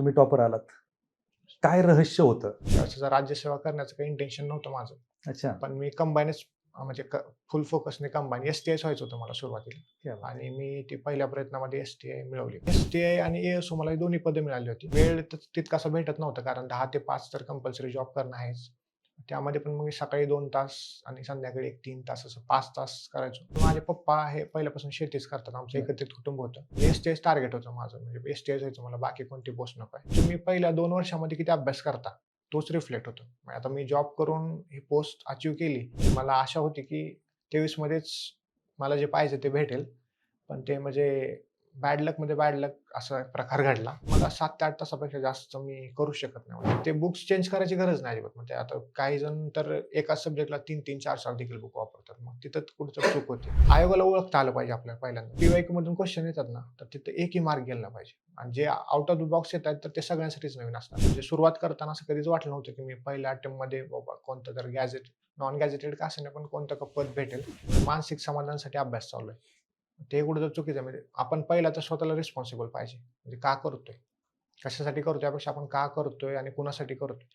तुम्ही टॉपर आलात. काय रहस्य होतं? राज्यसेवा करण्याचं काही इंटेन्शन नव्हतं माझं. अच्छा. पण मी कंबाईनच म्हणजे फुल फोकसने कंबाईन एस टी आयच व्हायचं होतं मला सुरुवातीला. आणि मी ती पहिल्या प्रयत्नामध्ये एस टी आय मिळवली. एस टी आय आणि एएसओ मला दोन्ही पदं मिळाली होती. वेळ तितकासा भेटत नव्हतं कारण दहा ते पाच तर कंपल्सरी जॉब करणं आहेच. त्यामध्ये पण मग मी सकाळी दोन तास आणि संध्याकाळी एक तीन तास असं पाच तास करायचो. माझे पप्पा हे पहिल्यापासून शेतीच करतात आमचं. एकत्रित कुटुंब होतं. एस टी टार्गेट होतं माझं म्हणजे एस टी व्हायचं मला बाकी कोणती पोस्ट नको आहे. तुम्ही पहिल्या दोन वर्षामध्ये किती अभ्यास करता तोच रिफ्लेक्ट होतो. म्हणजे आता मी जॉब करून ही पोस्ट अचीव केली मला आशा होती की तेवीस मध्येच मला जे पाहिजे ते भेटेल. पण ते म्हणजे बॅड लक म्हणजे बॅड लक असा प्रकार घडला. मला सात ते आठ तासापेक्षा जास्त मी करू शकत नाही. म्हणजे ते बुक्स चेंज करायची गरज नाही अजिबात. म्हणजे आता काही जण तर एकाच सब्जेक्टला तीन तीन चार चार देखील बुक वापरतात. मग तिथं कुठचं चूक होते. आयोगाला ओळखता आलं पाहिजे आपल्याला पहिल्यांदा. पीवायक्यू मधून क्वेश्चन येतात ना तर तिथं एकही मार्क गेला पाहिजे. आणि जे आउट ऑफ द बॉक्स येत आहेत तर ते सगळ्यांसाठीच नवीन असतात. म्हणजे सुरुवात करताना असं कधीच वाटलं नव्हतं की मी पहिल्या अटेम्पमध्ये बाबा कोणतं तर गॅजेट नॉन गॅजेटेड का असेल पण कोणतं का पद भेटेल. मानसिक समाधानासाठी अभ्यास चालू आहे. ते कुठं चुकीचं आहे. म्हणजे आपण पहिला तर स्वतःला रिस्पॉन्सिबल पाहिजे. म्हणजे का करतोय? कशासाठी करतोय? यापेक्षा आपण का करतोय आणि कुणासाठी करतोय?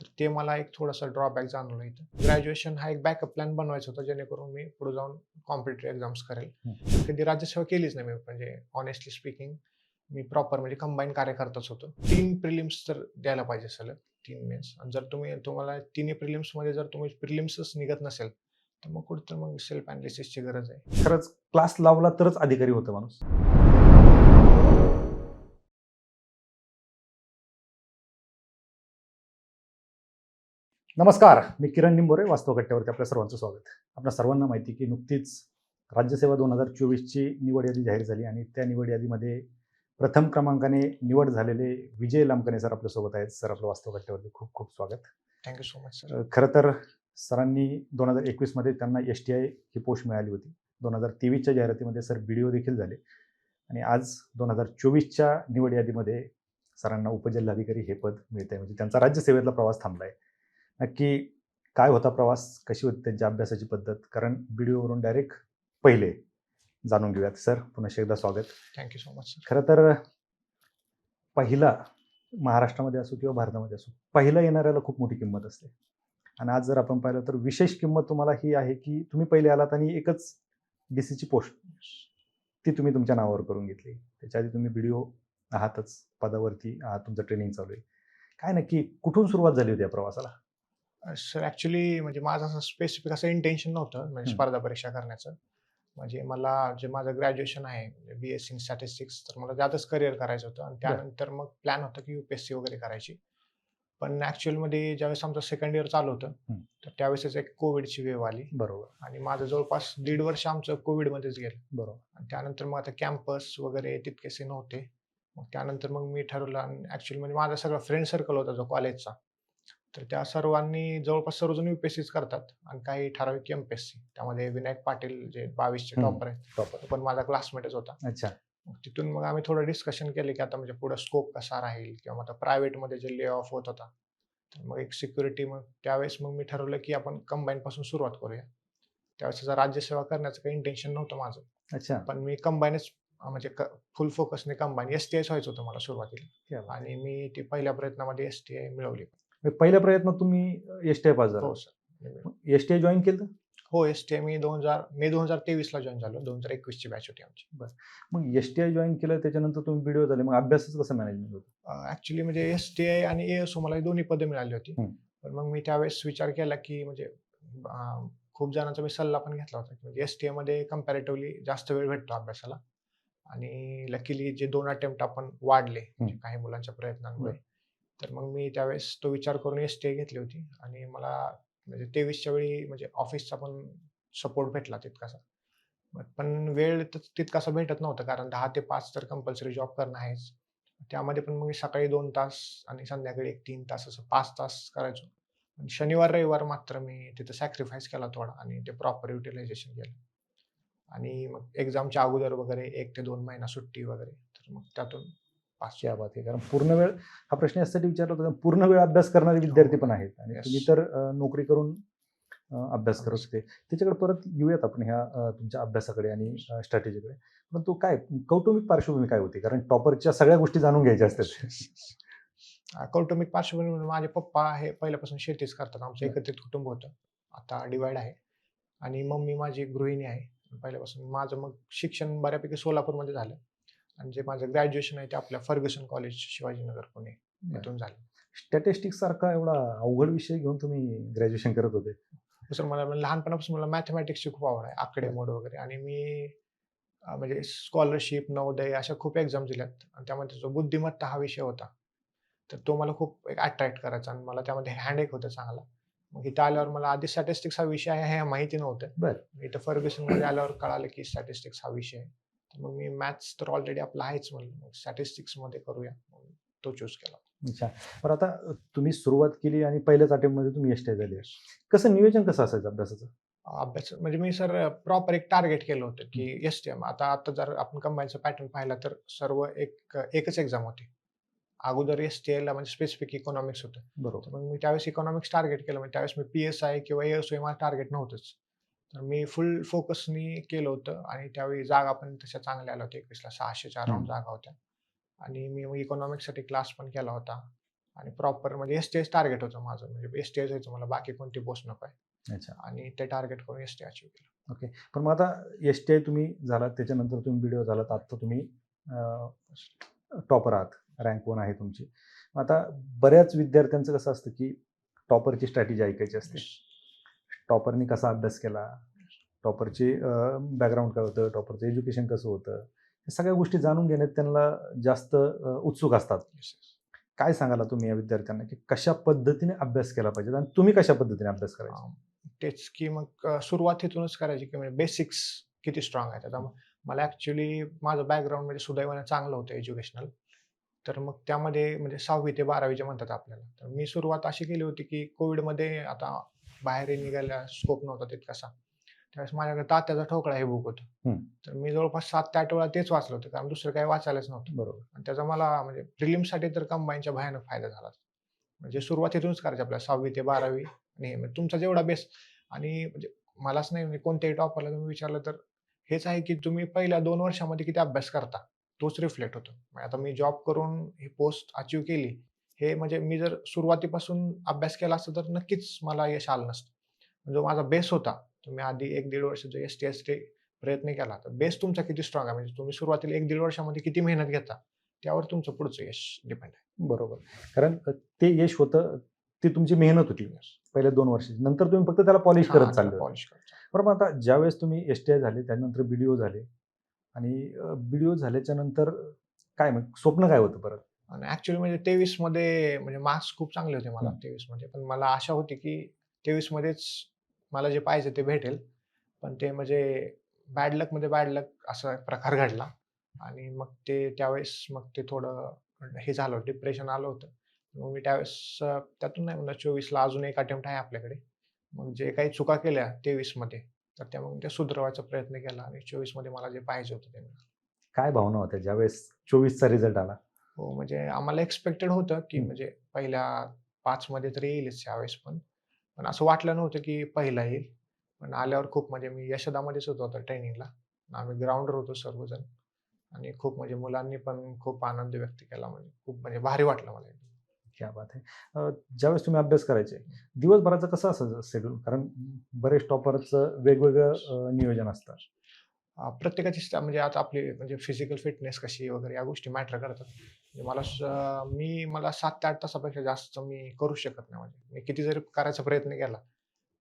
तर ते मला एक थोडंसं ड्रॉबॅक जाणवलं इथं. ग्रॅज्युएशन हा एक बॅकअप प्लॅन बनवायचा होता जेणेकरून मी पुढे जाऊन कॉम्पिटेटिव्ह एक्झाम्स करेल. कधी राज्यसेवा केलीच नाही मी म्हणजे ऑनेस्टली स्पीकिंग मी प्रॉपर म्हणजे कंबाईन कार्यकर्ताच होतो. तीन प्रिलिम्स तर द्यायला पाहिजे सलग. तीन मेन्स आणि जर तुम्ही तुम्हाला तिन्ही प्रिलिम्समध्ये जर तुम्ही प्रिलिम्सच निघत नसेल तर मग कुठं मग सेल्फ अनालिसिसची गरज आहे. खरंच क्लास लावला तरच अधिकारी होतं माणूस. नमस्कार मी किरण निंबोरे वास्तव कट्ट्यावरती आपल्या सर्वांचं स्वागत. आपल्या सर्वांना माहिती की नुकतीच राज्यसेवा दोन हजार चोवीसची निवड यादी जाहीर झाली आणि त्या निवड यादीमध्ये प्रथम क्रमांकाने निवड झालेले विजय लांबकणे सर आपल्यासोबत आहेत. सर आपलं वास्तव कट्ट्यावरती खूप खूप स्वागत. थँक्यू सो मच सर खरं तर सरांनी दोन हजार एकवीसमध्ये त्यांना एस टी आय ही पोस्ट मिळाली होती. दोन हजार तेवीसच्या जाहिरातीमध्ये सर बी डी ओ देखील झाले. आणि आज दोन हजार चोवीसच्या निवड यादीमध्ये सरांना उपजिल्हाधिकारी हे पद मिळत आहे म्हणजे त्यांचा राज्यसेवेतला प्रवास थांबला आहे नक्की काय होता प्रवास? कशी होती त्यांच्या अभ्यासाची पद्धत? कारण बी डी ओवरून डायरेक्ट पहिले जाणून घेऊयात. सर पुन्हा एकदा स्वागत. थँक्यू सो मच खरं तर पहिला महाराष्ट्रामध्ये असो किंवा भारतामध्ये असो पहिला येणाऱ्याला खूप मोठी किंमत असते. आणि आज जर आपण पाहिलं तर विशेष किंमत तुम्हाला ही आहे की तुम्ही पहिले आलात आणि एकच डी सीची पोस्ट ती तुम्ही तुमच्या नावावर करून घेतली. त्याच्या आधी तुम्ही व्हिडिओ आहातच पदावरती आहात तुमचं ट्रेनिंग चालू आहे. काय नक्की कुठून सुरुवात झाली होती या प्रवासाला? सर ॲक्च्युली म्हणजे माझं असं स्पेसिफिक असं इंटेन्शन नव्हतं म्हणजे. स्पर्धा परीक्षा करण्याचं. म्हणजे मला जे माझं ग्रॅज्युएशन आहे बी एस सी स्टॅटिस्टिक्स तर मला त्यातच करिअर करायचं होतं. आणि त्यानंतर मग प्लॅन होता की युपीएससी वगैरे करायची. पण ॲक्च्युअलमध्ये ज्यावेळेस आमचं सेकंड इयर चालू होतं. तर त्यावेळेसच एक कोविडची वेव आली. बरोबर. आणि माझं जवळपास दीड वर्ष आमचं कोविडमध्येच गेलं. बरोबर. आणि त्यानंतर मग आता कॅम्पस वगैरे तितकेसे नव्हते. मग त्यानंतर मग मी ठरवलं आणि ॲक्च्युली म्हणजे माझा सगळा फ्रेंड सर्कल होता जो कॉलेजचा तर त्या सर्वांनी जवळपास सर्वजण युपीएससीच करतात आणि काही ठराविक एम पी एस सी त्यामध्ये विनायक पाटील जे बावीसचे. टॉपर आहेत टॉपर पण माझा क्लासमेटच होता. अच्छा. तिथून मग आम्ही थोडं डिस्कशन केले की आता म्हणजे पुढं स्कोप कसा राहील किंवा आता प्रायव्हेटमध्ये जे ले ऑफ होत होता तर मग एक सिक्युरिटी मग त्यावेळेस मग मी ठरवलं की आपण कंबाईन पासून सुरुवात करूया. त्यावेळेस राज्यसेवा करण्याचं काही इंटेन्शन नव्हतं माझं. अच्छा. पण मी कंबाईनच म्हणजे फुल फोकसने कंबाईन एस टी आयच व्हायचं होतं मला सुरुवातीला. आणि मी ती पहिल्या प्रयत्नामध्ये एस टी आय मिळवली. म्हणजे पहिल्या प्रयत्नात तुम्ही एस टी आय पास हो झाला एस टी आय जॉईन केलं हो एस टी आय मी दोन हजार मे दोन हजार तेवीसला जॉईन झालो. दोन हजार एकवीसची बॅच होती आमची. मग एस टी आय जॉईन केलं त्याच्यानंतर तुम्ही व्हिडिओ झाले. मग अभ्यासच कसं मॅनेजमेंट होतं? ऍक्च्युली म्हणजे एस टी आय आणि एएसओ मला ही दोन्ही पदं मिळाली होती. हम्म. पण मग मी त्यावेळेस विचार केला की म्हणजे अं, खूप जणांचा मी सल्ला पण घेतला होता की म्हणजे एस टी आयमध्ये कम्पॅरेटिव्हली जास्त वेळ भेटतो अभ्यासाला. आणि लकीली जे दोन अटेम्प्ट आपण वाढले म्हणजे काही मुलांच्या प्रयत्नांमुळे तर मग मी त्यावेळेस तो विचार करून एस टी आय घेतली होती. आणि मला म्हणजे तेवीसच्या वेळी म्हणजे ऑफिसचा पण सपोर्ट भेटला तितकासा मग पण वेळ तितकासा भेटत नव्हता कारण दहा ते पाच तर कंपल्सरी जॉब करणं आहेच. त्यामध्ये पण मग मी सकाळी दोन तास आणि संध्याकाळी एक तीन तास असं पाच तास करायचो. आणि शनिवार रविवार मात्र मी तिथं सॅक्रिफाईस केला थोडा आणि ते प्रॉपर युटिलायझेशन केलं. आणि मग एक्झामच्या अगोदर वगैरे एक ते दोन महिना सुट्टी वगैरे तर मग त्यातून बात आहे. कारण पूर्ण वेळ हा प्रश्न यासाठी विचारला होता कारण पूर्ण वेळ अभ्यास करणारे विद्यार्थी पण आहेत. आणि. तुम्ही तर नोकरी करून अभ्यास करत. होते. त्याच्याकडे परत येऊयात आपण ह्या तुमच्या अभ्यासाकडे आणि स्ट्रॅटेजीकडे परंतु काय कौटुंबिक पार्श्वभूमी काय होती? कारण टॉपरच्या सगळ्या गोष्टी जाणून घ्यायच्या असतात. कौटुंबिक पार्श्वभूमी म्हणून माझे पप्पा हे पहिल्यापासून शेतीच करतात. आमचं. एकत्रित कुटुंब होतं. आता डिवाइड आहे. आणि मम्मी माझी गृहिणी आहे. पहिल्यापासून माझं मग शिक्षण बऱ्यापैकी सोलापूरमध्ये झालं. आणि जे माझं ग्रॅज्युएशन आहे ते आपल्या फर्ग्युसन कॉलेज शिवाजीनगर पुणे इथून झालं. स्टॅटिस्टिक्स सारखा एवढा अवघड विषय घेऊन तुम्ही ग्रॅज्युएशन करत होते. दुसरं मला म्हणजे लहानपणापासून मला मॅथमॅटिक्सची खूप आवड आहे आकडेमोड वगैरे. आणि मी म्हणजे स्कॉलरशिप नवोदय अशा खूप एक्झाम दिल्यात. आणि त्यामध्ये जो बुद्धिमत्ता हा विषय होता तर तो मला खूप एक अट्रॅक्ट करायचा आणि मला त्यामध्ये हँड एक होतं चांगला. मग इथं आल्यावर मला आधी स्टॅटिस्टिक्स हा विषय आहे हे माहिती नव्हतं. बरं. इथं फर्ग्युसनमध्ये आल्यावर कळालं की स्टॅटिस्टिक्स हा विषय आहे. मग मी मॅथ्स तर ऑलरेडी आपला आहेच म्हणलं. मग स्टॅटिस्टिक्समध्ये करूया तो चूज केला. अच्छा. बरं आता तुम्ही सुरुवात केली आणि पहिल्याच अटेम्प्टमध्ये तुम्ही टी झाले. कसं नियोजन कसं असायचं अभ्यासाचं? अभ्यास म्हणजे मी सर प्रॉपर एक टार्गेट केलं होतं की एस टी एम आता आता जर आपण कंबाईनचा पॅटर्न पाहिला तर सर्व एक एकच एक्झाम होती. अगोदर एस टी एला म्हणजे स्पेसिफिक इकॉनॉमिक्स होतं. बरोबर. मग मी त्यावेळेस इकॉनॉमिक्स टार्गेट केलं. म्हणजे त्यावेळेस मी पी एस आय किंवा एस मला टार्गेट नव्हतंच. तर मी फुल फोकसनी केलं होतं आणि त्यावेळी जागा पण तशा चांगल्या आल्या होत्या. एकवीसला सहाशेच्या अराउंड. जागा होत्या. आणि मी मग इकॉनॉमिक्ससाठी क्लास पण केला होता. आणि प्रॉपर म्हणजे एस टी एस टार्गेट होतं माझं. म्हणजे एस टी एस व्हायचं मला बाकी कोणती पोस्ट नको आहे. अच्छा. आणि ते टार्गेट करून एस टी अचीव केलं. पण मग आता एस टी आय तुम्ही झालात त्याच्यानंतर तुम्ही व्हिडिओ झालात आता तुम्ही टॉपर आहात. रँक वन आहे तुमची. मग आता बऱ्याच विद्यार्थ्यांचं कसं असतं की टॉपरची स्ट्रॅटेजी ऐकायची असते? टॉपरनी कसा अभ्यास केला? टॉपरची बॅकग्राऊंड काय होतं? टॉपरचं एज्युकेशन कसं होतं? हे सगळ्या गोष्टी जाणून घेण्यात त्यांना जास्त उत्सुक असतात. काय सांगाला तुम्ही या विद्यार्थ्यांना की कशा पद्धतीने अभ्यास केला पाहिजे आणि तुम्ही कशा पद्धतीने अभ्यास करायचा? तेच की मग सुरुवात इथूनच करायची की म्हणजे बेसिक्स किती स्ट्रॉंग आहेत. आता मला ऍक्च्युली माझं बॅकग्राऊंड म्हणजे सुदैवाने चांगलं होतं एज्युकेशनल तर मग त्यामध्ये म्हणजे सहावी ते बारावी जे म्हणतात आपल्याला. तर मी सुरुवात अशी केली होती की कोविडमध्ये आता बाहेर निघायला स्कोप नव्हता तितकासा त्यावेळेस माझ्याकडे तात्याचा ठोकळा हे बुक होतं. तर मी जवळपास सात ते आठ वेळा तेच वाचलं होतं कारण दुसरं काही वाचायलाच नव्हतं. बरोबर. आणि त्याचा मला म्हणजे प्रिलिमसाठी तर कंबाईनच्या भयानक फायदा झाला म्हणजे सुरुवात इथूनच करायची आपल्याला सहावी ते बारावी. आणि तुमचा जेवढा बेस आणि म्हणजे मलाच नाही म्हणजे कोणत्याही टॉपरला तुम्ही विचारलं तर हेच आहे की तुम्ही पहिल्या दोन वर्षामध्ये किती अभ्यास करता तोच रिफ्लेक्ट होतो. आता मी जॉब करून ही पोस्ट अचीव केली हे म्हणजे मी जर सुरुवातीपासून अभ्यास केला असता तर नक्कीच मला यश आलं नसतं. जो माझा बेस होता तुम्ही आधी एक दीड वर्ष जो एस टी एस टी प्रयत्न केला. तर बेस तुमचा किती स्ट्रॉंग आहे? म्हणजे तुम्ही सुरुवातीला एक दीड वर्षामध्ये किती मेहनत घेता? त्यावर तुमचं पुढचं यश डिपेंड आहे. बरोबर. कारण ते यश होतं ती तुमची मेहनत होती. पहिल्या दोन वर्षाची. नंतर तुम्ही फक्त त्याला पॉलिश करत चालले. पॉलिश करतो बरोबर आता ज्यावेळेस तुम्ही एस टी आय झाले त्यानंतर बी डी ओ झाले. आणि बी डी ओ झाल्याच्यानंतर काय मग? स्वप्न काय होतं परत? आणि ऍक्च्युली म्हणजे तेवीसमध्ये म्हणजे मार्क्स खूप चांगले होते मला. तेवीसमध्ये पण मला आशा होती की तेवीस मध्येच मला जे पाहिजे ते भेटेल. पण ते म्हणजे बॅड लकमध्ये बॅड लक असा प्रकार घडला. आणि मग ते त्यावेळेस मग ते थोडं हे झालं डिप्रेशन आलं होतं. मग मी त्यावेळेस त्यातून नाही म्हणलं चोवीसला अजून एक अटेम्प्ट आहे आपल्याकडे. मग जे काही चुका केल्या तेवीसमध्ये तर त्या मग त्या सुधारवायचा प्रयत्न केला आणि चोवीसमध्ये मला जे पाहिजे होतं ते काय भावना होत्या ज्यावेळेस चोवीसचा रिझल्ट आला? हो म्हणजे आम्हाला एक्सपेक्टेड होतं की. म्हणजे पहिल्या पाच मध्ये तर येईलच यावेळेस पण. पण असं वाटलं नव्हतं की पहिला येईल. पण आल्यावर खूप म्हणजे मी यशोदामध्येच होतो आता ट्रेनिंगला. आम्ही ग्राउंडवर होतो सर्वजण. आणि खूप म्हणजे मुलांनी पण खूप आनंद व्यक्त केला म्हणजे खूप म्हणजे भारी वाटलं मला. क्या बात आहे ज्यावेळेस तुम्ही अभ्यास करायचे दिवसभराचं कसं असायचं शेड्यूल कारण बरेच टॉपरचं वेगवेगळं नियोजन असतं. प्रत्येकाची म्हणजे आता आपली म्हणजे फिजिकल फिटनेस कशी वगैरे या गोष्टी मॅटर करतात. मला स- मी मला सात ते आठ तासापेक्षा जास्त मी करू शकत नाही म्हणजे. मी किती जरी करायचा प्रयत्न केला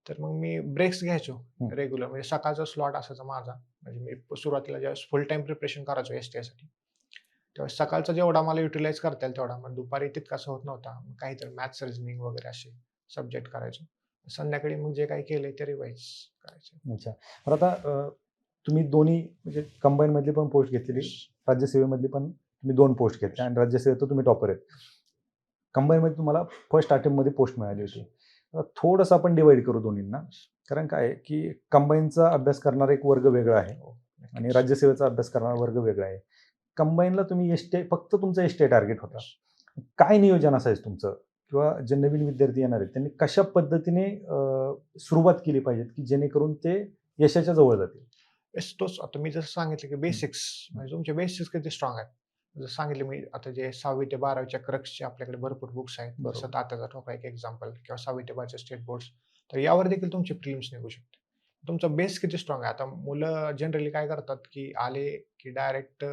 तर मग मी ब्रेक्स घ्यायचो. रेग्युलर म्हणजे सकाळचा स्लॉट असायचा माझा. म्हणजे मी सुरुवातीला ज्यावेळेस फुल टाइम प्रिपरेशन करायचो एस टी साठी त्यावेळेस सकाळचा जेवढा मला युटिलाइज करता येईल तेवढा. मग दुपारी तितकासा होत नव्हता. मग काहीतरी मॅथ्स रिजनिंग वगैरे असे सब्जेक्ट करायचो. संध्याकाळी मग जे काही केलंय ते रिवाईज करायचं. अच्छा. आता तुम्ही दोन्ही म्हणजे कंबाईन मधली पण पोस्ट घेतलेली. राज्यसेवेमधली पण तुम्ही दोन पोस्ट घेतल्या आणि राज्यसेवेत तर तुम्ही टॉपर आहेत. कंबाईनमध्ये तुम्हाला फर्स्ट अटेम्प्टमध्ये पोस्ट मिळाली होती. थोडंसं आपण डिवाइड करू दोन्हींना. कारण काय की कंबाईनचा अभ्यास करणारा एक वर्ग वेगळा आहे. आणि. राज्यसेवेचा अभ्यास करणारा वर्ग वेगळा आहे. कंबाईनला तुम्ही एस टी फक्त तुमचं एस टी टार्गेट होता. काय नियोजन असायचं तुमचं? किंवा जे नवीन विद्यार्थी येणार आहेत त्यांनी कशा पद्धतीने सुरुवात केली पाहिजे की जेणेकरून ते यशाच्या जवळ जातील? तोच. आता मी जसं सांगितलं की बेसिक्स म्हणजे तुमचे बेसिक्स किती स्ट्रॉंग आहेत? सांगितलं मी आता जे सहावी ते बारावीच्या क्रक्सचे आपल्याकडे भरपूर बुक्स आहेत. जसं तात्याचा ठोका एक एक्झाम्पल किंवा सहावी ते बाराचे स्टेट बोर्ड्स तर यावर देखील तुमची प्रिलिम्स निघू शकते. तुमचा बेस किती स्ट्रॉंग आहे? आता मुलं जनरली काय करतात की आले की डायरेक्ट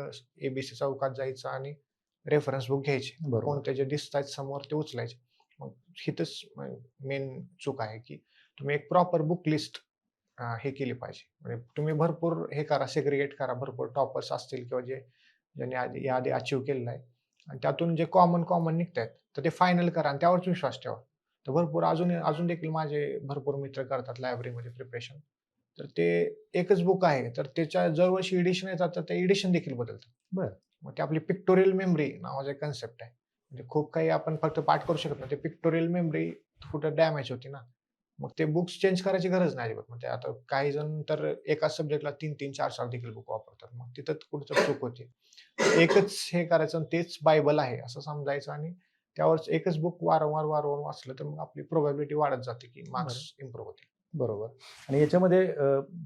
एबीसी चौकात जायचं आणि रेफरन्स बुक घ्यायचे. कोणते जे दिसत आहेत समोर ते उचलायचे. मग हिथंच मेन चूक आहे की तुम्ही एक प्रॉपर बुक लिस्ट हे केली पाहिजे. म्हणजे तुम्ही भरपूर हे करा सेग्रिगेट करा भरपूर टॉपर्स असतील किंवा जे ज्यांनी आधी याआधी अचीव केलेलं आहे आणि त्यातून जे कॉमन कॉमन निघत आहेत तर ते फायनल करा आणि त्यावरच विश्वास ठेवा. तर भरपूर अजून अजून देखील माझे भरपूर मित्र करतात लायब्ररीमध्ये प्रिपरेशन तर ते एकच बुक आहे तर त्याच्या दरवर्षी एडिशन येतात तर ते एडिशन देखील बदलतात. बरं. मग ते आपली पिक्टोरियल मेमरी नावाचा एक कन्सेप्ट आहे. म्हणजे खूप काही आपण फक्त पाठ करू शकत नाही ते पिक्टोरियल मेमरी कुठं डॅमेज होती ना मग ते बुक्स चेंज करायची गरज नाही अजिबात. म्हणजे आता काही जण तर एकाच सब्जेक्टला तीन तीन चार चार देखील बुक वापरतात. मग तिथं कुठं चूक होते. एकच हे करायचं तेच बायबल आहे असं समजायचं आणि त्यावर एकच बुक वारंवार वारंवार वाचलं तर मग आपली प्रोबॅबिलिटी वाढत जाते की मार्क्स इम्प्रूव्ह होतील. बरोबर. आणि याच्यामध्ये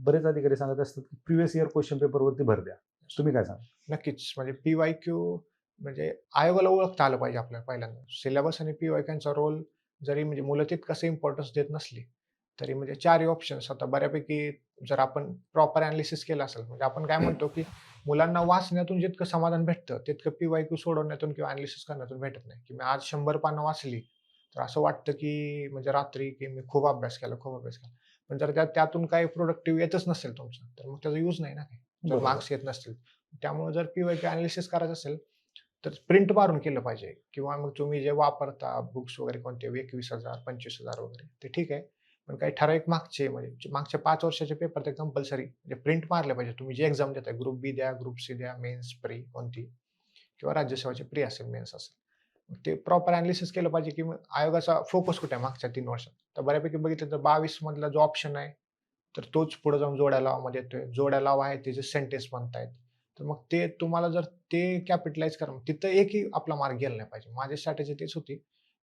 बरेच अधिकारी सांगत असतात की प्रिव्हियस इयर क्वेश्चन पेपरवरती भर द्या. तुम्ही काय सांगा नक्कीच. म्हणजे पी वाय क्यू म्हणजे आयोगाला ओळखता आलं पाहिजे आपल्याला पहिल्यांदा. सिलेबस आणि पी वाय क्यूचा रोल जरी म्हणजे मुलं तितकंसं इम्पॉर्टन्स देत नसली तरी म्हणजे चारही ऑप्शन्स आता बऱ्यापैकी जर आपण प्रॉपर अनालिसिस केलं असेल म्हणजे आपण काय म्हणतो की मुलांना वाचण्यातून जितकं समाधान भेटतं तितकं पी वाय क्यू सोडवण्यातून किंवा अनालिसिस करण्यातून भेटत नाही. की मी आज शंभर पानं वाचली तर असं वाटतं की म्हणजे रात्री की मी खूप अभ्यास केला खूप अभ्यास केला. पण जर त्या त्यातून काही प्रोडक्टिव्ह येतच नसेल तुमचं तर मग त्याचा यूज नाही ना काही. मार्क्स येत नसतील. त्यामुळे जर पी वाय क्यू अनालिसिस करायचं असेल तर प्रिंट मारून केलं पाहिजे. किंवा मग तुम्ही जे वापरता बुक्स वगैरे कोणते एकवीस हजार पंचवीस हजार वगैरे ते ठीक आहे. पण काही ठराविक मागचे म्हणजे मागच्या पाच वर्षाचे पेपर ते कंपल्सरी म्हणजे प्रिंट मारले पाहिजे. तुम्ही जे एक्झाम देताय ग्रुप बी द्या ग्रुप सी द्या मेन्स प्री कोणती किंवा राज्यसेवाचे प्री असेल मेन्स असेल. मग ते प्रॉपर अनालिसिस केलं पाहिजे की मग आयोगाचा फोकस कुठे आहे मागच्या तीन वर्षात? तर बऱ्यापैकी बघितलं तर बावीस मधला जो ऑप्शन आहे तर तोच पुढे जाऊन जोड्या लावामध्ये येतोय. जोड्या लावा आहे त्याचे सेंटेन्स म्हणतायत. तर मग ते तुम्हाला जर ते कॅपिटलाइज करा तिथं एकही आपला मार्क गेला नाही पाहिजे. माझी स्ट्रॅटेजी तेच होती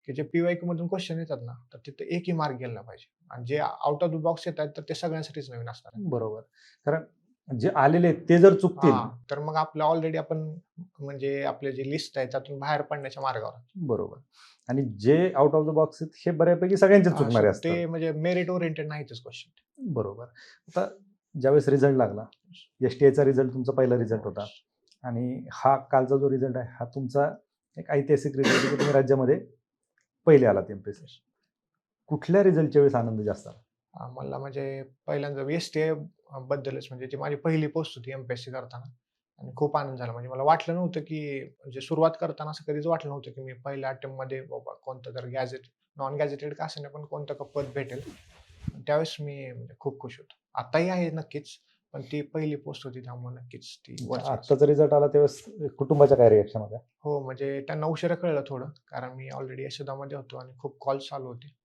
की जे पी वाय मधून क्वेश्चन येतात ना तर तिथं एकही मार्क गेला नाही पाहिजे. आणि जे आउट ऑफ द बॉक्स येत आहेत तर ते सगळ्यांसाठीच नवीन असणार. बरोबर. कारण जे आलेले ते जर चुकतील तर मग आपलं ऑलरेडी आपण म्हणजे आपले जे लिस्ट आहे त्यातून बाहेर पडण्याच्या मार्गावर. बरोबर. आणि जे आउट ऑफ द बॉक्स आहेत हे बऱ्यापैकी सगळ्यांचे चुकणारे ते म्हणजे मेरिट ओरिएंटेड नाहीतच क्वेश्चन बरोबर. आता ज्यावेळेस रिझल्ट लागला एस टी आयचा रिझल्ट तुमचा पहिला रिझल्ट होता. आणि हा कालचा जो रिझल्ट आहे हा तुमचा एक ऐतिहासिक रिझल्ट की तुम्ही राज्यामध्ये पहिले आलात एम पी एस कुठल्या रिझल्टच्या वेळेस आनंद जास्त आला? मला म्हणजे पहिल्यांदा एस टी बद्दलच म्हणजे जी माझी पहिली पोस्ट होती एम पी एस सी करताना आणि खूप आनंद झाला. म्हणजे मला वाटलं नव्हतं की म्हणजे सुरुवात करताना असं कधीच वाटलं नव्हतं की मी पहिल्या अटेम्प्टमध्ये बाबा कोणतं तर गॅजेट नॉन गॅजेटेड का असेल पण कोणतं का पद भेटेल. त्यावेळेस मी म्हणजे खूप खुश होतो. आताही आहे नक्कीच पण ती पहिली पोस्ट होती त्यामुळे नक्कीच ती. आत्ताचा रिझल्ट आला त्यावेळेस कुटुंबाच्या काय रिएक्शन होत्या? हो म्हणजे त्यांना उशिरा कळलं थोडं कारण मी ऑलरेडी यशोदामध्ये होतो आणि खूप कॉल चालू होते.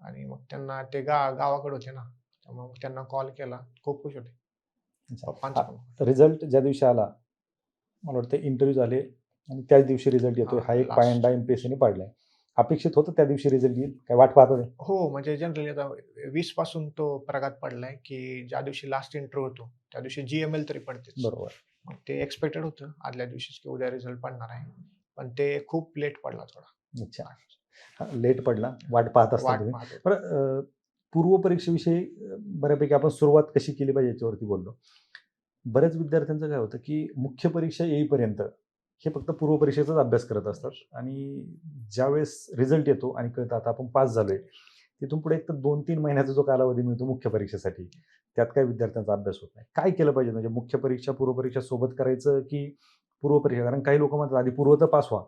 आणि मग त्यांना ते गा गावाकडे होते ना त्यामुळे मग त्यांना कॉल केला. खूप खुश होते. रिझल्ट ज्या दिवशी आला मला वाटतं इंटरव्ह्यू झाले आणि त्याच दिवशी रिझल्ट येतोय. हा, एक. पायंडा एमपीएससीने पाडलाय. अपेक्षित होतं त्या दिवशी रिझल्ट येईल? काय वाट पाहत होते? हो म्हणजे जनरली आता वीसपासून तो प्रगात पडलाय की ज्या दिवशी लास्ट इंटरव्ह्यू होतो त्या दिवशी जीएमएल तरी पडते बरोबर. ते एक्सपेक्टेड होतं आदल्या दिवशीच की उद्या रिझल्ट पडणार आहे. पण ते खूप लेट पडला थोडा. अच्छा. लेट पडला. वाट पाहत असता वाट तुम्ही. पाहत होतो. बरं अं, पूर्वपरीक्षेविषयी अं, बऱ्यापैकी आपण सुरुवात कशी केली पाहिजे याच्यावरती बोललो. बऱ्याच विद्यार्थ्यांचं काय होतं की मुख्य परीक्षा येईपर्यंत हे फक्त पूर्वपरीक्षेचाच अभ्यास करत असतात. आणि ज्यावेळेस रिझल्ट येतो आणि कळतं आता आपण पास झालोय तिथून पुढे एक तर दोन तीन महिन्याचा जो कालावधी मिळतो मुख्य परीक्षेसाठी त्यात काय विद्यार्थ्यांचा अभ्यास होत नाही. काय केलं पाहिजे? म्हणजे मुख्य परीक्षा पूर्वपरीक्षा सोबत करायचं की पूर्वपरीक्षा कारण काही लोक म्हणतात आधी पूर्व तर पास व्हा.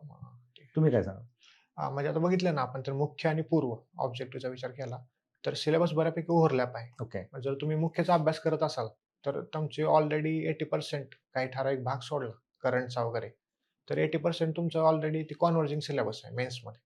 तुम्ही काय सांगा म्हणजे आता बघितलं ना आपण तर मुख्य आणि पूर्व ऑब्जेक्टिव्हचा विचार केला तर सिलेबस बऱ्यापैकी ओव्हरलॅप आहे. ओके जर तुम्ही मुख्यचा अभ्यास करत असाल तर तुमचे ऑलरेडी एटी पर्सेंट काही ठराविक भाग सोडला करंटचा वगैरे. तर एटी पर्सेंट तुमचं ऑलरेडी ते कॉन्व्हर्जिंग सिलेबस आहे मेन्समध्ये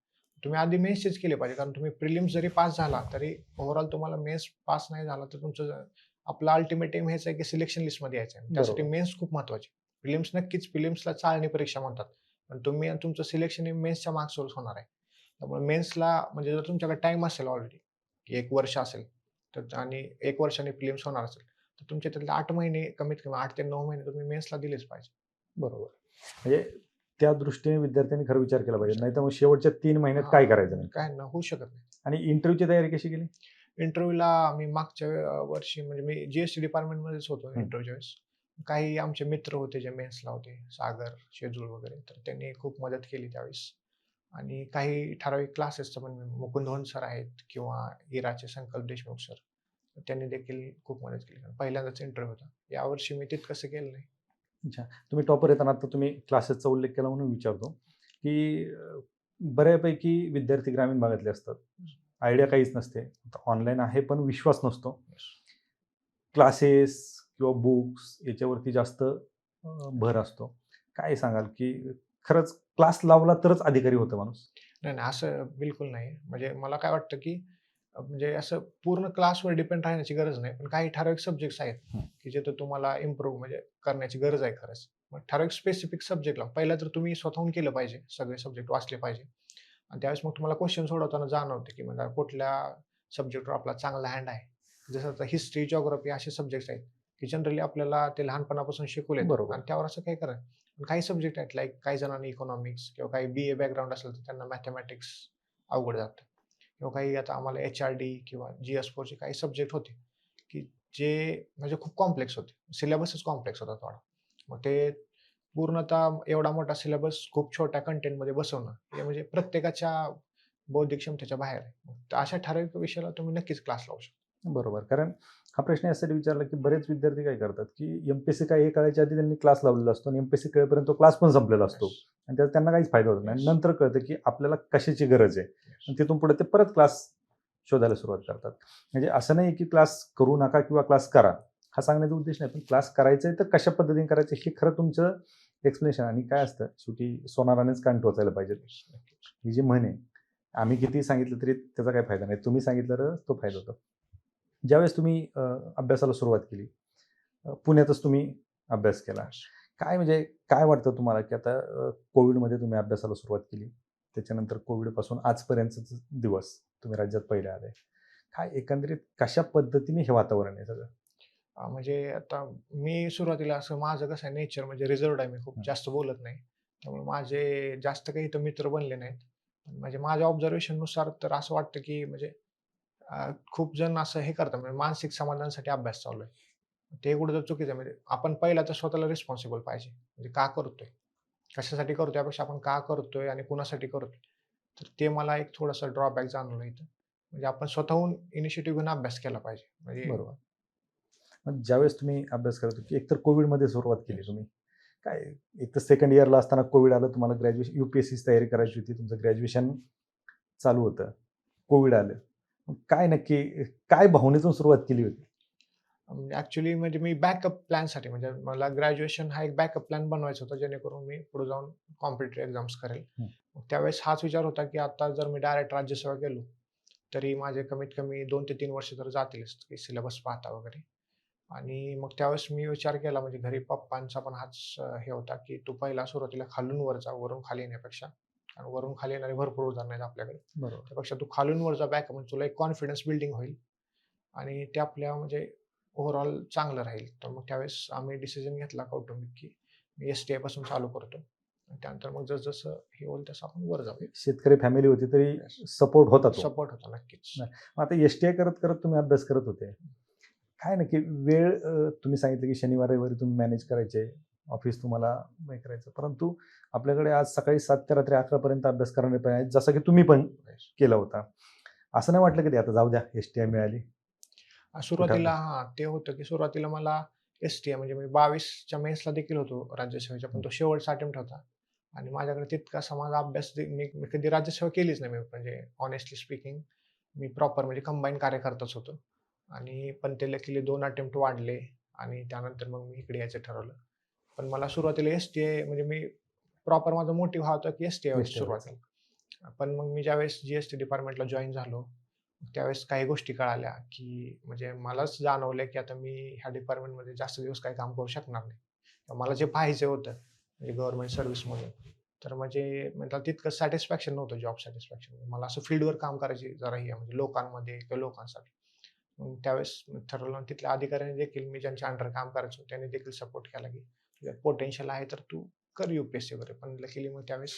तुम्ही आधी मेन्सचेच केले पाहिजे कारण तुम्ही प्रिलिम्स जरी पास झाला तरी ओव्हरऑल तुम्हाला मेन्स पास नाही झाला तर तुमचं आपलं अल्टिमेट एम हेच आहे की सिलेक्शन लिस्टमध्ये यायचं आहे. त्यासाठी. मेन्स खूप महत्वाची. प्रिलिम्स नक्कीच प्रिलिम्सला चाळणी परीक्षा म्हणतात. पण तुम्ही तुमचं सिलेक्शन हे मेन्सच्या मार्क्सवरच होणार आहे. त्यामुळे मेन्सला म्हणजे जर तुमच्याकडे टाइम असेल ऑलरेडी एक वर्ष असेल तर आणि एक वर्षाने प्रिलिम्स होणार असेल तर तुमच्या त्यातले आठ महिने कमीत कमी आठ ते नऊ महिने तुम्ही मेन्सला दिलेच पाहिजे. बरोबर. म्हणजे त्या दृष्टीने विद्यार्थ्यांनी खरं विचार केला पाहिजे. नाही तर मग शेवटच्या तीन महिन्यात काय करायचं नाही काय ना होऊ शकत नाही. आणि इंटरव्ह्यूची तयारी कशी केली? इंटरव्ह्यूला मी मागच्या वर्षी म्हणजे मी जीएसटी डिपार्टमेंटमध्येच होतो. इंटरव्ह्यूच्या वेळेस. काही आमचे मित्र होते जे मेन्सला होते सागर शेजूळ वगैरे. तर त्यांनी खूप मदत केली त्यावेळेस. आणि काही ठराविक क्लासेसचं पण मुकुंद होन सर आहेत किंवा इराचे संकल्प देशमुख सर त्यांनी देखील खूप मदत केली. पहिल्यांदाच इंटरव्ह्यू होता. यावर्षी मी तितकंसं केलं नाही. तुम्ही टॉपर येताना आता तुम्ही क्लासेसचा उल्लेख केला म्हणून विचारतो की बऱ्यापैकी विद्यार्थी ग्रामीण भागातले असतात. आयडिया काहीच नसते. ऑनलाईन आहे पण विश्वास नसतो. क्लासेस किंवा बुक्स याच्यावरती जास्त भर असतो. काय सांगाल की खरंच क्लास लावला तरच अधिकारी होतं माणूस? नाही नाही असं बिलकुल नाही. म्हणजे मला काय वाटतं की म्हणजे असं पूर्ण क्लासवर डिपेंड राहण्याची गरज नाही. पण काही ठराविक सब्जेक्ट्स आहेत. की जिथं तुम्हाला इम्प्रूव्ह म्हणजे करण्याची गरज आहे खरंच. मग ठराविक स्पेसिफिक सब्जेक्टला पहिला तर तुम्ही स्वतःहून केलं पाहिजे सगळे सब्जेक्ट वाचले पाहिजे. आणि त्यावेळेस मग तुम्हाला क्वेश्चन सोडवताना जाणवते की म्हणजे कुठल्या सब्जेक्टवर आपला चांगला हँड आहे. जसं आता हिस्ट्री जॉग्राफी असे सब्जेक्ट्स आहेत की जनरली आपल्याला ते लहानपणापासून शिकवले बरोबर. आणि त्यावर असं काही करा पण काही सब्जेक्ट आहेत लाईक काही जणांनी इकॉनॉमिक्स किंवा काही बी ए बॅकग्राऊंड असेल तर त्यांना मॅथमॅटिक्स अवघड जातं. किंवा काही आता आम्हाला एच आर डी किंवा जी एस फोरचे काही सब्जेक्ट होते की जे म्हणजे खूप कॉम्प्लेक्स होते. सिलेबसच कॉम्प्लेक्स होता थोडा. मग ते पूर्णतः एवढा मोठा सिलेबस खूप छोट्या कंटेंटमध्ये बसवणं हे म्हणजे प्रत्येकाच्या बौद्धिक क्षमतेच्या बाहेर आहे. मग अशा ठराविक विषयाला तुम्ही नक्कीच क्लास लावू शकता. बरोबर. कारण हा प्रश्न यासाठी विचारला की बरेच विद्यार्थी काय करतात की एमपीएससी काय हे कळायच्या आधी त्यांनी क्लास लावलेला असतो आणि एमपीएससी कळेपर्यंत तो क्लास पण संपलेला असतो. आणि त्याचा त्यांना काहीच फायदा होत नाही. नंतर कळतं की आपल्याला कशाची गरज आहे. आणि तिथून पुढे ते परत क्लास शोधायला सुरुवात करतात. म्हणजे असं नाही की क्लास करू नका किंवा क्लास करा. हा सांगण्याचा उद्देश नाही. पण क्लास करायचा आहे तर कशा पद्धतीने करायचं हे खरं तुमचं एक्सप्लेनेशन आणि काय असतं? शेवटी सोनारानेच कान टोचायला पाहिजे. ही जी म्हण आहे. आम्ही किती सांगितलं तरी त्याचा काही फायदा नाही. तुम्ही सांगितलं तर तो फायदा होतो. ज्यावेळेस तुम्ही अभ्यासाला सुरुवात केली पुण्यातच तुम्ही अभ्यास केला. काय म्हणजे काय वाटतं तुम्हाला की आता कोविडमध्ये तुम्ही अभ्यासाला सुरुवात केली? त्याच्यानंतर कोविडपासून आजपर्यंतच दिवस तुम्ही राज्यात पहिले आले. काय एकंदरीत कशा पद्धतीने हे वातावरण आहे सगळं? म्हणजे आता मी सुरुवातीला असं माझं कसं आहे नेचर म्हणजे रिझर्वड आहे मी खूप. जास्त बोलत नाही. त्यामुळे माझे जास्त काही इथं मित्र बनले नाहीत. म्हणजे माझ्या ऑब्झर्वेशननुसार तर असं वाटतं की म्हणजे खूप जण असं हे करतात म्हणजे मानसिक समाधानासाठी अभ्यास चालू आहे. ते कुठं तर चुकीचं आहे म्हणजे आपण पहिला तर स्वतःला रिस्पॉन्सिबल पाहिजे. म्हणजे का करतोय? कशासाठी करतोय? यापेक्षा आपण का करतोय आणि कुणासाठी करतोय? तर ते मला एक थोडासा ड्रॉबॅक जाणवलं इथं. म्हणजे आपण स्वतःहून इनिशिएटिव्ह घेऊन अभ्यास केला पाहिजे. म्हणजे बरोबर. मग ज्यावेळेस तुम्ही अभ्यास करत होते एकतर कोविडमध्ये सुरुवात केली तुम्ही. काय एक तर सेकंड इयरला असताना कोविड आलं तुम्हाला ग्रॅज्युएशन युपीएससीची तयारी करायची होती तुमचं ग्रॅज्युएशन चालू होतं. कोविड आलं. काय नक्की काय भावनेतून सुरुवात केली होती? ऍक्च्युली म्हणजे मी बॅकअप प्लॅनसाठी म्हणजे मला ग्रॅज्युएशन हा एक बॅकअप प्लॅन बनवायचा होता जेणेकरून मी पुढे जाऊन कॉम्पिटेटिव्ह एक्झाम्स करेल. त्यावेळेस हाच विचार होता की आता जर मी डायरेक्ट राज्यसेवा केलो तरी माझे कमीत कमी दोन ते तीन वर्ष तर जातीलच की सिलेबस पाहता वगैरे. आणि मग त्यावेळेस मी विचार केला म्हणजे घरी पप्पांचा पण हाच हे होता की तू पहिला सुरुवातीला खालून वर जा वरून खाली येण्यापेक्षा. कारण वरून खाली येणारे भरपूर उदाहरण आहेत आपल्याकडे. बरोबर. त्यापेक्षा तू खालून वर जा बॅकअप म्हणजे तुला एक कॉन्फिडन्स बिल्डिंग होईल. आणि ते आपल्या म्हणजे ओव्हरऑल चांगलं राहील. तर मग त्यावेळेस आम्ही डिसिजन घेतला कौटुंबिक की मी एस टी आयपासून चालू करतो. त्यानंतर मग जसं हे होईल तसं आपण वर जाऊ. शेतकरी फॅमिली होती तरी सपोर्ट होता सपोर्ट होता नक्कीच. मग आता एस टी आय करत करत तुम्ही अभ्यास करत होते. काय नक्की वेळ अं, तुम्ही सांगितलं की शनिवार रविवारी तुम्ही मॅनेज करायचे. ऑफिस तुम्हाला हे करायचं. परंतु आपल्याकडे आज सकाळी सात ते रात्री अकरापर्यंत अभ्यास करणे पाहिजे जसं की तुम्ही पण केला होता. असं नाही वाटलं कधी? आता जाऊ द्या एस टी आय मिळाली. सुरुवातीला हा ते होतं की सुरुवातीला मला एस टी म्हणजे मी बावीसच्या मेन्सला देखील होतो राज्यसेवेच्या पण तो शेवटचा अटेम्प्ट होता. आणि माझ्याकडे तितकासा माझा अभ्यास मी मी कधी राज्यसेवा केलीच नाही मी म्हणजे ऑनेस्टली स्पीकिंग मी प्रॉपर म्हणजे कंबाईन कार्यकर्ताच होतो. आणि पण ते लकीली दोन अटेम्प्ट वाढले आणि त्यानंतर मग मी इकडे यायचं ठरवलं. पण मला सुरुवातीला एस टी ए म्हणजे मी प्रॉपर माझा मोटिव्ह हा होता की एस टी STA सुरुवातीला पण मग मी ज्यावेळेस जी एस टी डिपार्टमेंटला जॉईन झालो त्यावेळेस काही गोष्टी कळाल्या की म्हणजे मलाच जाणवलं की आता मी ह्या डिपार्टमेंटमध्ये जास्त दिवस काही काम करू शकणार नाही. मला जे पाहिजे होतं म्हणजे गव्हर्नमेंट सर्व्हिसमध्ये तर म्हणजे मला तितकं सॅटिस्फॅक्शन नव्हतं जॉब सॅटिस्फॅक्शन मला असं फील्डवर काम करायची जरा ही आहे, म्हणजे लोकांमध्ये किंवा लोकांसाठी. त्यावेळेस मी ठरवलं तिथल्या अधिकाऱ्यांनी देखील मी ज्यांच्या अंडर काम करायचो त्यांनी देखील सपोर्ट केला की पोटेन्शियल आहे तर तू कर युपीएससी वगैरे. पण लकीली मग त्यावेळेस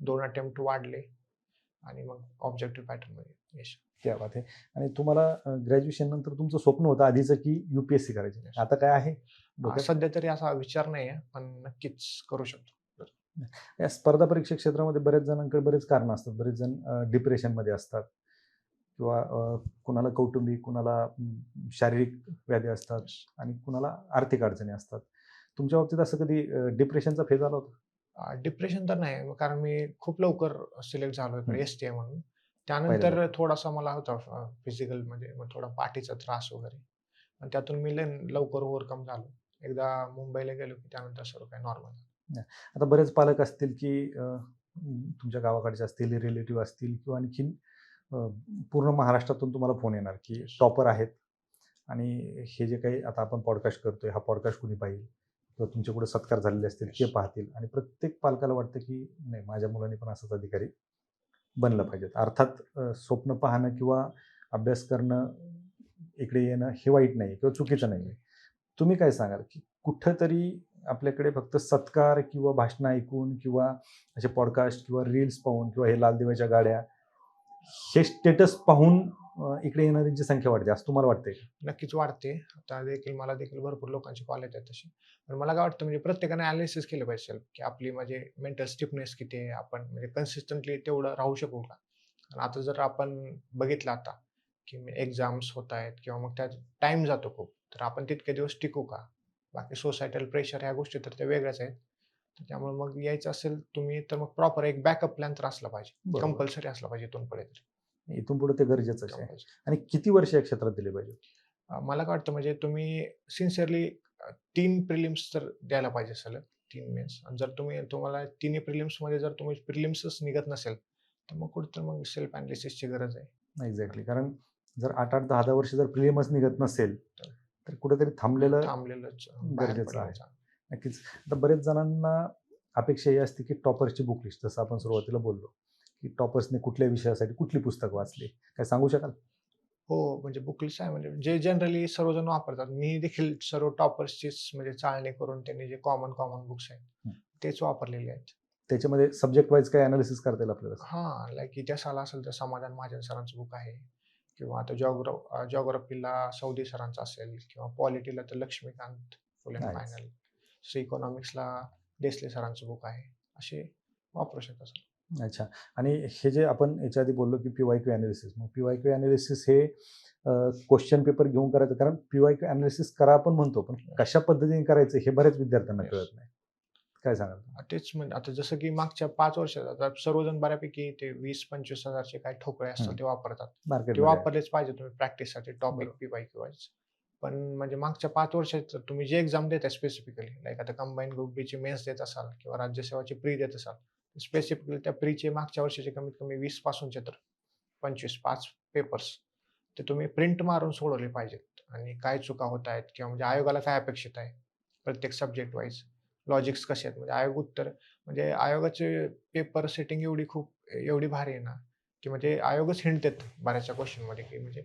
दोन अटेम्प्ट वाढले आणि मग ऑब्जेक्टिव्ह पॅटर्नमध्ये यश. क्या बात आहे आणि तुम्हाला ग्रॅज्युएशन नंतर तुमचं स्वप्न होतं आधीचं की युपीएससी करायचं. Yes. आता काय आहे? सध्या तरी असा विचार नाही आहे पण नक्कीच करू शकतो. या स्पर्धा परीक्षा क्षेत्रामध्ये बरेच जणांकडे बरेच कारणं असतात. बरेच जण डिप्रेशनमध्ये असतात किंवा कुणाला कौटुंबिक कुणाला शारीरिक व्याधी असतात आणि कुणाला आर्थिक अडचणी असतात. तुमच्या बाबतीत असं कधी डिप्रेशनचा फेज आला होता? डिप्रेशन तर नाही कारण मी खूप लवकर सिलेक्ट झालो हम्म. एस टी म्हणून. त्यानंतर थोडासा मला होता फिजिकल म्हणजे थोडा पाठीचा त्रास वगैरे. आणि त्यातून मी लवकर ओव्हरकम झालो. एकदा मुंबईला गेलो की त्यानंतर सर्व काही नॉर्मल आता बरेच पालक असतील की तुमच्या गावाकडचे असतील रिलेटिव्ह असतील किंवा आणखीन पूर्ण महाराष्ट्रातून तुम्हाला फोन येणार की. टॉपर आहेत. आणि हे जे काही आता आपण पॉडकास्ट करतोय हा पॉडकास्ट कुणी पाहिजे किंवा तुमचे कुठे सत्कार झालेले असतील ते. पाहतील. आणि प्रत्येक पालकाला वाटतं की नाही माझ्या मुलाने पण असाच अधिकारी बनलं पाहिजेत अर्थात स्वप्न पाहणं किंवा अभ्यास करणं इकडे येणं हे वाईट नाही किंवा चुकीचं नाही तुम्ही काय सांगाल की कुठंतरी आपल्याकडे फक्त सत्कार किंवा भाषणं ऐकून किंवा असे पॉडकास्ट किंवा रील्स पाहून किंवा हे लाल दिव्याच्या गाड्या हे स्टेटस पाहून इकडे येणाऱ्यांची संख्या वाढते असं तुम्हाला वाटतंय का? नक्कीच वाढते. आता देखील मला देखील भरपूर लोकांचे कॉल येतात तसे. पण मला काय वाटतं म्हणजे प्रत्येकाने अनालिसिस केलं पाहिजे की आपली म्हणजे मेंटल स्टिफनेस किती आहे आपण म्हणजे कन्सिस्टंटली तेवढं राहू शकू का? आणि आता जर आपण बघितलं आता की एक्झाम्स होत आहेत किंवा मग त्यात टाइम जातो खूप तर आपण तितके दिवस टिकू का? बाकी सोसायटल प्रेशर ह्या गोष्टी तर त्या वेगळ्याच आहेत. तर त्यामुळे मग यायचं असेल तुम्ही तर मग प्रॉपर एक बॅकअप प्लॅन तर असला पाहिजे. कंपल्सरी असला पाहिजे इथून पुढे तरी. इथून पुढे ते गरजेचंच आहे. आणि किती वर्ष या क्षेत्रात दिले पाहिजे? मला काय वाटतं म्हणजे तुम्ही सिन्सिअरली तीन प्रिलिम्स तर द्यायला पाहिजे सलग तीन मेन्स आणि जर तुम्ही तुम्हाला तिन्ही प्रिलिम्समध्ये जर तुम्ही प्रिलिम्सच निघत नसेल तर मग कुठं मग सेल्फ अनालिसिसची गरज आहे. एक्झॅक्टली कारण जर आठ आठ दहा दहा वर्ष जर प्रिलिमच निघत नसेल तर कुठेतरी थांबलेलं बाहेर गरजेचं आहे. नक्कीच. आता बरेच जणांना अपेक्षा ही असते की टॉपरची बुक लिस्ट जसं आपण सुरुवातीला बोललो. की टॉपर्सने कुठल्या विषयासाठी कुठली पुस्तक वाचली. काय सांगू शकाल? हो म्हणजे बुकलिस्ट आहे म्हणजे जे जनरली सर्वजण वापरतात. मी देखील सर्व टॉपर्सचीच म्हणजे चाळणी करून त्यांनी जे कॉमन कॉमन बुक्स आहेत. तेच वापरलेले आहेत. त्याच्यामध्ये सब्जेक्ट वाईज काय अनालिसिस करता येईल आपल्याला? हा लाईक इतिहासाला असेल तर समाधान महाजन सरांचं बुक आहे. किंवा आता जॉग्रा जॉग्राफीला सौदी सरांचं असेल किंवा पॉलिटीला तर लक्ष्मीकांत फुले. फायनल इकॉनॉमिक्सला देसले सरांचं बुक आहे. असे वापरू शकता सर. अच्छा. आणि हे जे आपण याच्या आधी बोललो की पी वाय क्यू अनालिसिस मग पी वाय क्यू अनालिसिस हे क्वेश्चन पेपर घेऊन करायचं कारण पी वाय क्यू अनालिसिस करा आपण म्हणतो पण कशा पद्धतीने करायचं हे बऱ्याच विद्यार्थ्यांना. कळत नाही. काय सांगाल? तेच म्हणजे आता जसं की मागच्या पाच वर्षात आता सर्वजण बऱ्यापैकी ते वीस पंचवीस हजारचे काय ठोकळे असतात. ते वापरतात. ते मार्केट वापरलेच पाहिजे तुम्ही प्रॅक्टिससाठी topic. P Y Q wise पण म्हणजे मागच्या पाच वर्षात तुम्ही जे एक्झाम देताय स्पेसिफिकली लाईक आता कंबाईन ग्रुप बीची मेन्स देत असाल किंवा राज्यसेवाची प्री देत असाल स्पेसिफिकली त्या प्रीचे मागच्या वर्षाचे कमीत कमी वीस पासूनचे तर पंचवीस पाच पेपर्स ते तुम्ही प्रिंट मारून सोडवले पाहिजेत. आणि काय चुका होत आहेत किंवा म्हणजे आयोगाला काय अपेक्षित आहे प्रत्येक सब्जेक्ट वाईज लॉजिक्स कसे आहेत? म्हणजे आयोग उत्तर म्हणजे आयोगाचे पेपर सेटिंग एवढी खूप एवढी भारी आहे ना की म्हणजे आयोगच हिंट देत बऱ्याचशा क्वेश्चनमध्ये की म्हणजे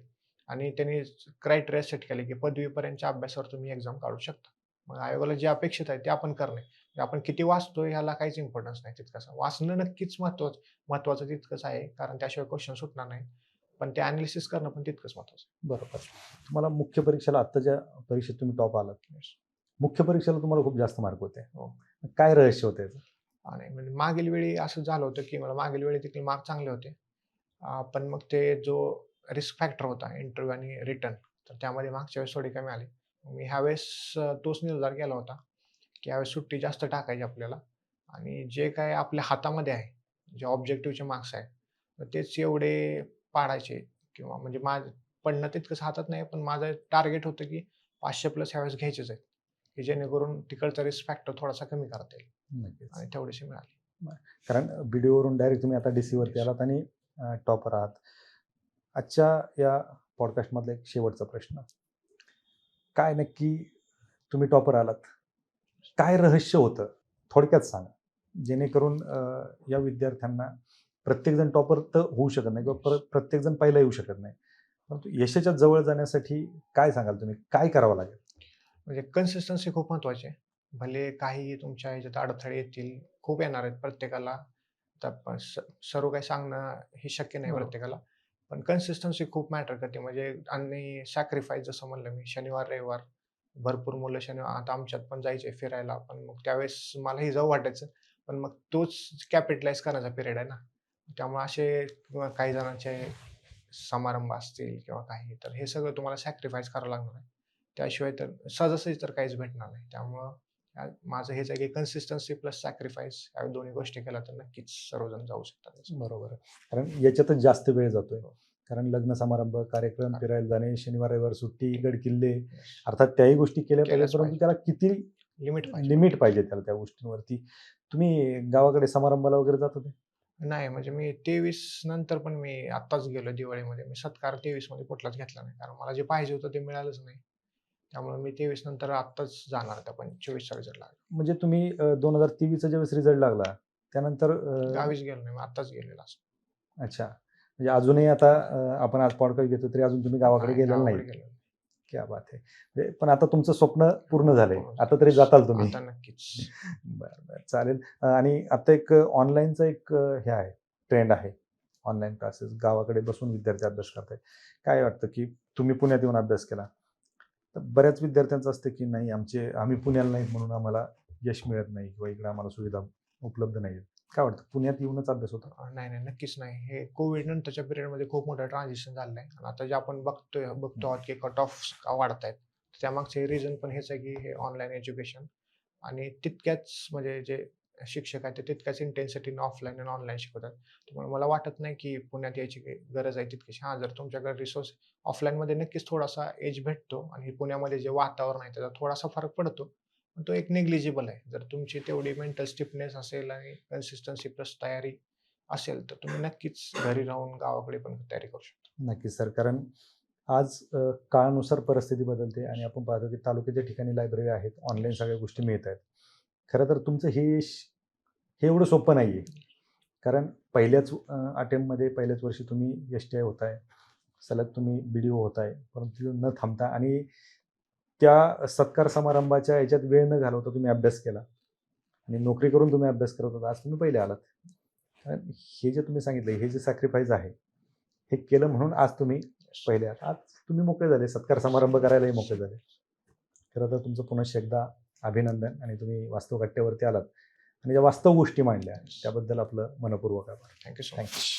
आणि त्यांनी क्रायटेरिया सेट केले की पदवीपर्यंतच्या अभ्यासावर तुम्ही एक्झाम काढू शकता. मग आयोगाला जे अपेक्षित आहे ते आपण करणे. आपण किती वाचतोय ह्याला काहीच इम्पॉर्टन्स नाही तितकंच वाचणं नक्कीच महत्वाचं महत्वाचं तितकंच आहे कारण त्याशिवाय क्वेश्चन सुटणार नाही. पण ते अनालिसिस करणं पण तितकंच महत्वाचं बरोबर. तुम्हाला मुख्य परीक्षेला आत्ताच्या परीक्षेत तुम्ही टॉप आलात. मुख्य परीक्षेला तुम्हाला खूप जास्त मार्क होते. हो. काय रहस्य होतं आणि म्हणजे मागील वेळी असं झालं होतं की मला मागील वेळी देखील मार्क चांगले होते. पण मग ते जो रिस्क फॅक्टर होता इंटरव्ह्यू आणि रिटर्न तर त्यामध्ये मागच्या वेळेस थोडी कमी आली. मी ह्यावेळेस तोच निर्धार केला होता. की यावेळेस सुट्टी जास्त टाकायची आपल्याला. आणि जे काय आपल्या हातामध्ये आहे जे ऑब्जेक्टिव्हचे मार्क्स आहेत तेच एवढे पाडायचे किंवा म्हणजे माझ पडणं तितकंच हातात नाही पण माझं टार्गेट होतं की पाचशे प्लस ह्यावेळेस घ्यायचेच आहेत की जेणेकरून तिकडचा रिस्क फॅक्टर थोडासा कमी करता येईल. आणि तेवढीशी मिळाली. कारण व्हिडिओवरून डायरेक्ट तुम्ही आता डी सीवरती आलात आणि टॉपर आहात आजच्या या पॉडकास्टमधला एक शेवटचा प्रश्न. काय नक्की तुम्ही टॉपर आलात? काय रहस्य होतं? थोडक्यात सांगा. जेणेकरून या विद्यार्थ्यांना प्रत्येकजण टॉपर तर होऊ शकत नाही किंवा प्र प्रत्येकजण पहिला येऊ शकत नाही. परंतु यशाच्या जवळ जाण्यासाठी काय सांगाल तुम्ही? काय करावं लागेल? म्हणजे कन्सिस्टन्सी खूप महत्वाची आहे. भले काही तुमच्या ह्याच्यात अडथळे येतील खूप येणार आहेत प्रत्येकाला. स- सर्व काही सांगणं हे शक्य नाही. प्रत्येकाला. पण कन्सिस्टन्सी खूप मॅटर करते. म्हणजे आणि सॅक्रिफाईस जसं म्हणलं मी शनिवार रविवार भरपूर मुलं शनिवार आता आमच्यात पण जायचे फिरायला पण मग त्यावेळेस मलाही जाऊ वाटायचं. पण मग तोच कॅपिटलाइज करण्याचा पिरियड आहे ना. त्यामुळे असे काही जणांचे समारंभ असतील किंवा काही तर हे सगळं तुम्हाला सॅक्रिफाईस करावं लागणार आहे. त्याशिवाय तर सहजासहजी तर काहीच भेटणार नाही. त्यामुळं माझं हेच आहे की कन्सिस्टन्सी प्लस सॅक्रिफाईस या दोन्ही गोष्टी केल्या तर नक्कीच सर्वजण जाऊ शकतात. बरोबर कारण याच्यातच जास्त वेळ जातोय. कारण लग्न समारंभ कार्यक्रम. फिरायला जाणे शनिवार रविवार सुट्टी गड किल्ले अर्थात त्याही गोष्टी केल्या पाहिजे परंतु. त्याला किती लिमिट लिमिट पाहिजे त्याला त्या गोष्टींवरती. तुम्ही गावाकडे समारंभाला वगैरे जात होते? नाही म्हणजे मी तेवीस नंतर पण मी आत्ताच गेलो दिवाळीमध्ये. मी सत्कार तेवीसमध्ये कुठलाच घेतला नाही. कारण मला जे पाहिजे होतं ते मिळालंच नाही. त्यामुळे मी तेवीस नंतर आत्ताच जाणार आता पण चोवीसचा रिझल्ट लागला. म्हणजे तुम्ही दोन हजार तेवीसचा ज्यावेळेस रिझल्ट लागला त्यानंतर गावीच गेलो नाही मी आत्ताच गेलेलो अच्छा. म्हणजे अजूनही आता आपण आज पॉडकास्ट घेतो तरी अजून तुम्ही गावाकडे गेलेला नाही. क्या बात आहे म्हणजे पण आता तुमचं स्वप्न पूर्ण झालंय. पूर्ण आता तरी जाताल तुम्ही. नक्कीच. बरं बरं. चालेल. आणि आता एक ऑनलाईनचा एक हे आहे ट्रेंड आहे. ऑनलाईन क्लासेस गावाकडे बसून विद्यार्थी अभ्यास करतायत. काय वाटतं की तुम्ही पुण्यात येऊन अभ्यास केला? तर बऱ्याच विद्यार्थ्यांचं असतं की नाही आमचे आम्ही पुण्याला नाही म्हणून आम्हाला यश मिळत नाही किंवा इकडे आम्हाला सुविधा उपलब्ध नाही काय वाटतं? पुण्यात येऊनच अभ्यास होता? नाही नाही नक्कीच नाही. हे कोविड नंतरच्या पिरियडमध्ये खूप मोठं ट्रान्झेक्शन झालं आहे आणि आता जे आपण बघतोय बघतो आहोत की कट ऑफ वाढत आहेत त्यामागचे रिझन पण हेच आहे की हे ऑनलाईन एज्युकेशन आणि तितक्याच म्हणजे जे शिक्षक आहेत ते तितक्याच इंटेन्सिटीने ऑफलाईन आणि ऑनलाईन शिकवतात. त्यामुळे मला वाटत नाही की पुण्यात यायची काही गरज आहे तितकीशी. हां जर तुमच्याकडे रिसोर्स ऑफलाईनमध्ये नक्कीच थोडासा एज भेटतो आणि पुण्यामध्ये जे वातावरण आहे त्याचा थोडासा फरक पडतो. तो एक निग्लिजिबल आहे. जर तुमची तेवढी मेंटल स्टिफनेस असेल आणि कन्सिस्टन्सी प्लस तयारी असेल तर तुम्ही नक्कीच घरी राहून गावाकडे पण तयारी करू शकता. नक्कीच सर. कारण आज काळानुसार परिस्थिती बदलते आणि आपण पाहतो की तालुक्याच्या ठिकाणी लायब्ररी आहेत ऑनलाईन सगळ्या गोष्टी मिळत आहेत. खरं तर तुमचं हे श- हे एवढं सोपं नाही आहे कारण पहिल्याच अटेम्प्टमध्ये पहिल्याच वर्षी तुम्ही एस टी आय होत आहे सलग तुम्ही बी डी ओ होत आहे परंतु न थांबता आणि त्या सत्कार समारंभाच्या याच्यात वेळ न घालवता तुम्ही अभ्यास केला. आणि नोकरी करून तुम्ही अभ्यास करत होता. आज तुम्ही पहिले आलात. कारण हे जे तुम्ही सांगितलं हे जे सॅक्रिफाईस आहे हे केलं म्हणून आज तुम्ही पहिले आहात आज तुम्ही मोकळे झाले. सत्कार समारंभ करायलाही मोकळे झाले. खरं तर तुमचं पुनश्च एकदा अभिनंदन आणि तुम्ही वास्तव कट्ट्यावरती आलात. आणि ज्या वास्तव गोष्टी मांडल्या त्याबद्दल आपलं मनपूर्वक आभार. Thank you so thank you much